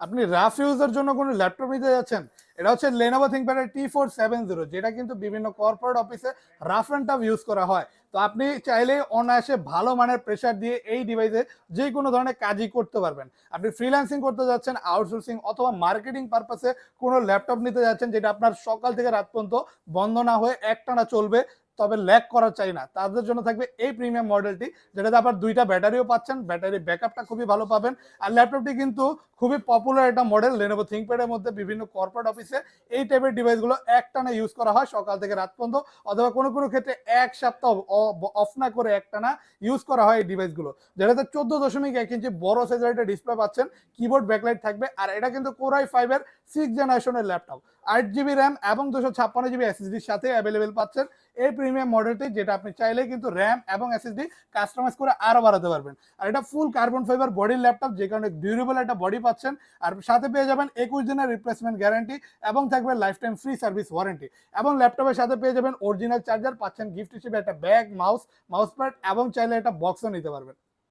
আপনি রাফ ইউজের জন্য কোনো ল্যাপটপ নিতে যাচ্ছেন, এটা হচ্ছে Lenovo ThinkPad T four seven zero যেটা কিন্তু বিভিন্ন কর্পোরেট অফিসে রাফ অ্যান্ড টাফ ইউজ করা হয়। তো আপনি চাইলে অনায়াসে ভালো মানের প্রেশার দিয়ে এই ডিভাইসে যে কোনো ধরনের কাজই করতে পারবেন। আপনি ফ্রিল্যান্সিং করতে যাচ্ছেন আউটসোর্সিং অথবা মার্কেটিং পারপাসে কোনো ল্যাপটপ নিতে যাচ্ছেন, যেটা আপনার সকাল থেকে রাত পর্যন্ত বন্ধ না হয়ে একটানা চলবে, তবে ল্যাক করা চাই না। তাদের জন্য থাকবে এই প্রিমিয়াম মডেলটি যেটাতে আবার দুইটা ব্যাটারিও পাচ্ছেন। ব্যাটারি ব্যাকআপটা খুবই ভালো পাবেন। আর ল্যাপটপটি কিন্তু খুবই পপুলার একটা মডেল লেনোভো থিঙ্কপ্যাডের মধ্যে বিভিন্ন কর্পোরেট অফিসে এই টাইপের ডিভাইসগুলো একটানা ইউজ করা হয় সকাল থেকে রাত পর্যন্ত, অথবা কোনো কোনো ক্ষেত্রে এক সপ্তাহ অফ না করে একটানা ইউজ করা হয় এই ডিভাইসগুলো যেটাতে চোদ্দ দশমিক এক ইঞ্চি বড় সাইজের একটা ডিসপ্লে পাচ্ছেন কিবোর্ড ব্যাকলাইট থাকবে, আর এটা কিন্তু কোরাই ফাইভের সিক্স জেনারেশনের ল্যাপটপ আট জিবি র্যাম এবং দুশো ছাপ্পান্ন জিবি এসএসডির সাথে অ্যাভেলেবেল পাচ্ছেন এই প্রিমিয়াম মডেলটি যেটা আপনি চাইলে কিন্তু র্যাম এবং এসএসডি কাস্টমাইজ করে আরও বাড়াতে পারবেন। আর এটা ফুল কার্বন ফাইবার বডির ল্যাপটপ যে কারণে ডিউরেবল একটা বডি পাচ্ছেন। আর সাথে পেয়ে যাবেন একুশ দিনের রিপ্লেসমেন্ট গ্যারান্টি এবং থাকবে life time free service warranty এবং ল্যাপটপের সাথে পেয়ে যাবেন অরিজিনাল চার্জার পাচ্ছেন গিফট হিসেবে একটা ব্যাগ মাউস মাউস প্যাড এবং চাইলে একটা বক্সও নিতে পারবেন।